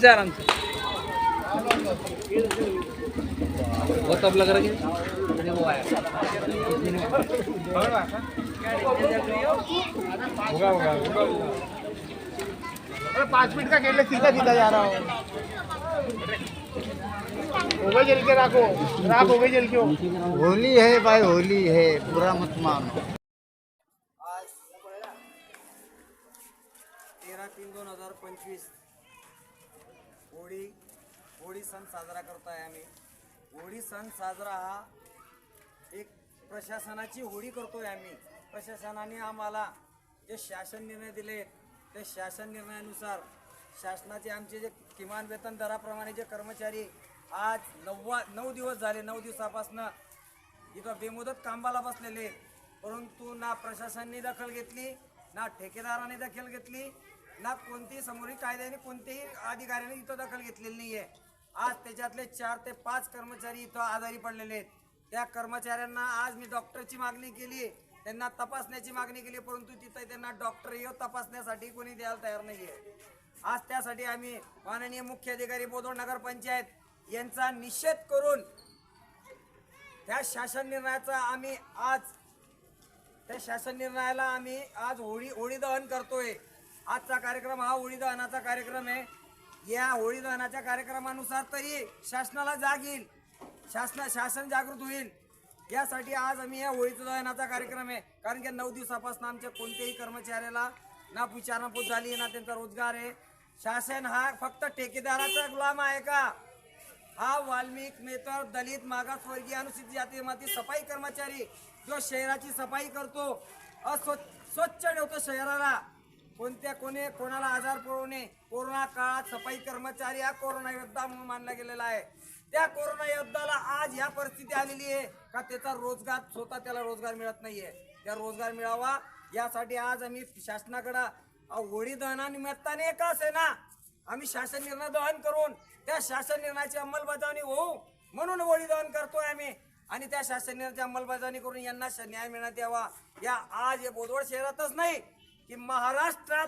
से आराम से वो तबला करा के वो आया अरे पाँच मिनट का खेलने सीधा सीधा जा रहा हूँ। हो गए जल के राखो। राख हो गई जल के होली है भाई होली है बुरा मत मानो। तेरा तीन दोन हजार पंचवीस. होळी होळी सण साजरा करत आहे आम्ही. होळी सण साजरा हा एक प्रशासनाची होळी करतोय आम्ही. प्रशासनाने आम्हाला जे शासन निर्णय दिले ते शासन निर्णयानुसार शासनाचे आमचे जे किमान वेतन दराप्रमाणे जे कर्मचारी आज नव्वा नऊ दिवस झाले नऊ दिवसापासनं इथं बेमुदत कामाला बसलेले परंतु ना प्रशासनाने दखल घेतली ना ठेकेदाराने दखल घेतली ना कोणतीही समोरील कायद्याने कोणत्याही अधिकाऱ्याने इथं दखल घेतलेली नाहीये. आज त्याच्यातले चार ते पाच कर्मचारी इथं आजारी पडलेले आहेत. त्या कर्मचाऱ्यांना आज मी डॉक्टरची मागणी केली त्यांना तपासण्याची मागणी केली परंतु तिथं त्यांना डॉक्टर येऊ तपासण्यासाठी कोणी द्यायला तयार नाहीये. आज त्यासाठी आम्ही माननीय मुख्य अधिकारी बोधोड नगर पंचायत यांचा निषेध करून त्या शासन निर्णयाचा आम्ही आज त्या शासन निर्णयाला आम्ही आज होळी होळी दहन करतोय. आजचा कार्यक्रम हा होळी दहनाचा कार्यक्रम आहे. या होळी दहनाच्या कार्यक्रमानुसार तरी शासनाला जाग येईल. शासन शासन जागृत होईल. यासाठी आज आम्ही या होळीचं दहनाचा कार्यक्रम आहे. कारण की नऊ दिवसापासून आमच्या कोणत्याही कर्मचाऱ्याला ना विचारणापूस झाली ना त्यांचा रोजगार आहे. शासन हा फक्त ठेकेदाराचा गुलाम आहे का? हा वाल्मिक मेतर दलित मागासवर्गीय अनुसूचित जाती जमाती सफाई कर्मचारी जो शहराची सफाई करतो अस्वच्छ स्वच्छ ठेवतो शहराला. कोणत्या कोणी कोणाला आजार पडवणे कोरोना काळात सफाई कर्मचारी हा कोरोना योद्धा म्हणून मानला गेलेला आहे. त्या कोरोना योद्धाला आज ह्या परिस्थिती आलेली आहे का त्याचा रोजगार स्वतः त्याला रोजगार मिळत नाहीये. त्या रोजगार मिळावा यासाठी आज आम्ही शासनाकडं होळी दहनानिमित्ताने एक असे ना आम्ही शासन निर्णय दहन करून त्या शासन निर्णयाची अंमलबजावणी होऊ म्हणून होळी दहन करतोय आम्ही. आणि त्या शासनाची अंमलबजावणी करून यांना न्याय मिळण्यात यावा. या आज या बोदवड शहरातच नाही की महाराष्ट्रात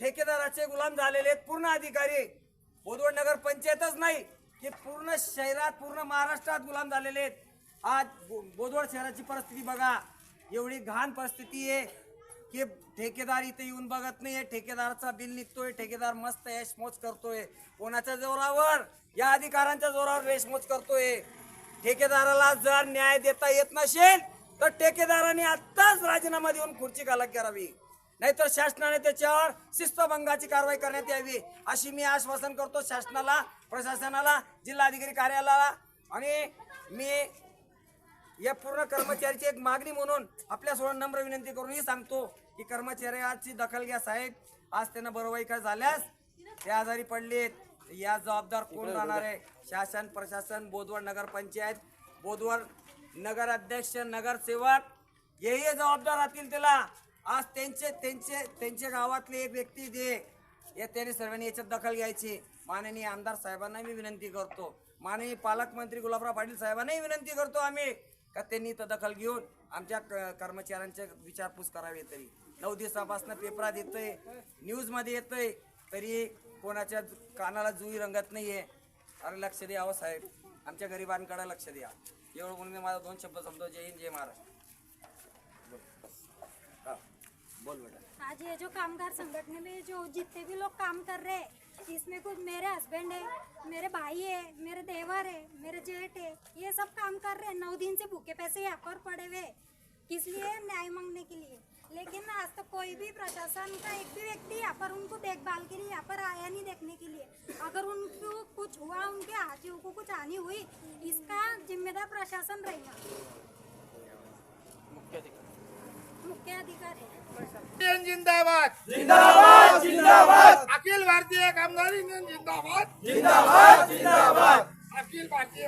ठेकेदाराचे गुलाम झालेले आहेत पूर्ण अधिकारी. बोदवड नगर पंचायतच नाही की पूर्ण शहरात पूर्ण महाराष्ट्रात गुलाम झालेले आहेत. आज बो- बोदवड शहराची परिस्थिती बघा. एवढी घाण परिस्थिती आहे की ठेकेदार इथे येऊन बघत नाही आहे ठेकेदाराचा बिल निघतोय ठेकेदार मस्त यशमोज करतोय. कोणाच्या जोरावर? या अधिकाऱ्यांच्या जोरावर रेशमोज करतोय. ठेकेदाराला जर न्याय देता येत नसेल तर ठेकेदाराने आत्ताच राजीनामा देऊन खुर्ची खालक करावी. नाहीतर शासनाने त्याच्यावर शिस्तभंगाची कारवाई करण्यात यावी अशी मी आश्वासन करतो शासनाला प्रशासनाला जिल्हाधिकारी कार्यालयाला. आणि मी या पूर्ण कर्मचाऱ्याची एक मागणी म्हणून आपल्या नम्र विनंती करूनही सांगतो की कर्मचाऱ्याची दखल घ्या साहेब. आज त्यांना बरोबर काय झाल्यास ते आजारी पडलेत. या जबाबदार कोण राहणार आहे? शासन प्रशासन बोदवड नगर पंचायत बोदवड नगर अध्यक्ष नगरसेवक हेही जबाबदार राहतील त्याला. आज त्यांचे त्यांचे त्यांच्या गावातले एक व्यक्ती जे या त्यांनी सर्वांनी याच्यात दखल घ्यायची. माननीय आमदार साहेबांना मी विनंती करतो. माननीय पालकमंत्री गुलाबराव पाटील साहेबांनाही विनंती करतो आम्ही का त्यांनी इथं दखल घेऊन आमच्या कर्मचाऱ्यांच्या विचारपूस करावी तरी. नऊ दिवसापासून पेपरात येतंय न्यूजमध्ये येतंय तरी कोणाच्या कानाला जुई रंगत नाहीये. अरे लक्ष द्यावं हो साहेब. आमच्या गरिबांकडे लक्ष द्या. एवढं म्हणून मी माझा दोन शब्द समजतो जय हिंद जय महाराज हा, बोल बेटा. आज ये जो कामगार संगठन में जो जितने भी लोग काम कर रहे हैं इसमें कुछ मेरे हस्बैंड है मेरे भाई है मेरे देवर है मेरे जेठ है ये सब काम कर रहे हैं। नौ दिन से भूखे पैसे यहाँ पर पड़े हुए किस लिए न्याय मांगने के लिए? लेकिन आज तक कोई भी प्रशासन का एक भी व्यक्ति यहाँ पर उनको देखभाल के लिए यहाँ पर आया नहीं देखने के लिए। अगर उनको कुछ हुआ उनके हाथियों को कुछ हानि हुई इसका जिम्मेदार प्रशासन रहेगा मुख्य अधिकारी। जिंदाबाद। जिंदाबाद जिंदाबाद। अखिल भारतीय कामगार युनियन जिंदाबाद। जिंदाबाद जिंदाबाद। अखिल भारतीय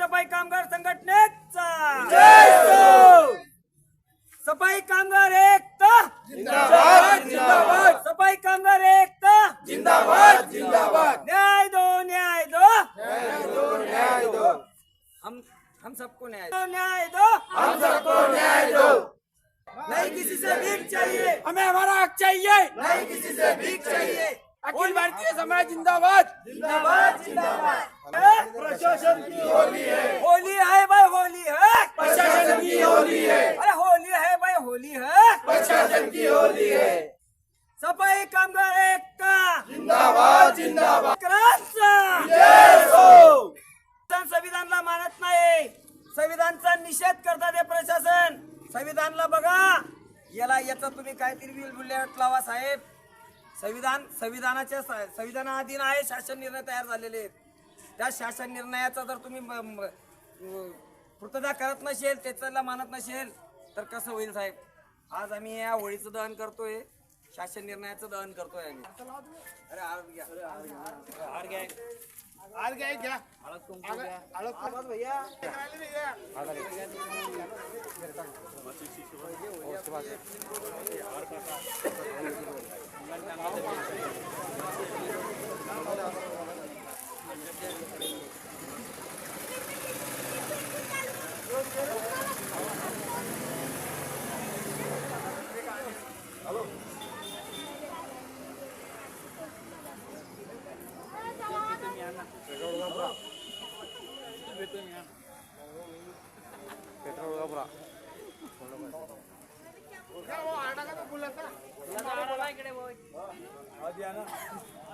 सफाई कामगार संघटनेचा सफाई कामगार एकता जिंदाबाद जिंदाबाद. सफाई कामगार एकता जिंदाबाद जिंदाबाद. न्याय दो न्याय दो. न्याय दो हम हम सबको न्याय दो. न्याय दो. हम सबको न्याय दो. नहीं नहीं किसी से भीख चाहिए. हमें हमारा हक चाहिए. नहीं किसी से भीख चाहिए. अखिल भारतीय समाज जिंदाबाद. जिंदाबाद जिंदाबाद. प्रशासन की होली है। होली है भाई होली है। प्रशासन की होली है। अरे होली है भाई होली है। प्रशासन की होली है। सफाई कामगार एकता। जिंदाबाद जिंदाबाद। क्रांतचा संविधान संविधानला मानत नाही. संविधानचा निषेध करतात हे प्रशासन. संविधानला बघा. याला याचा तुम्ही काहीतरी विल बुलेट लावा साहेब. संविधान संविधानाच्या संविधानाधीन आहे शासन निर्णय तयार झालेले आहेत. त्या शासन निर्णयाचा जर तुम्ही पूर्तता करत नसेल त्याच्याला मानत नसेल तर कसं होईल साहेब? आज आम्ही या होळीचं दहन करतोय. शासन निर्णयाचं दहन करतोय आम्ही. अरे हार घ्या. हार घ्या. आज घ्या. घ्या हळद आवाज भैया. क्या वो आटा का तो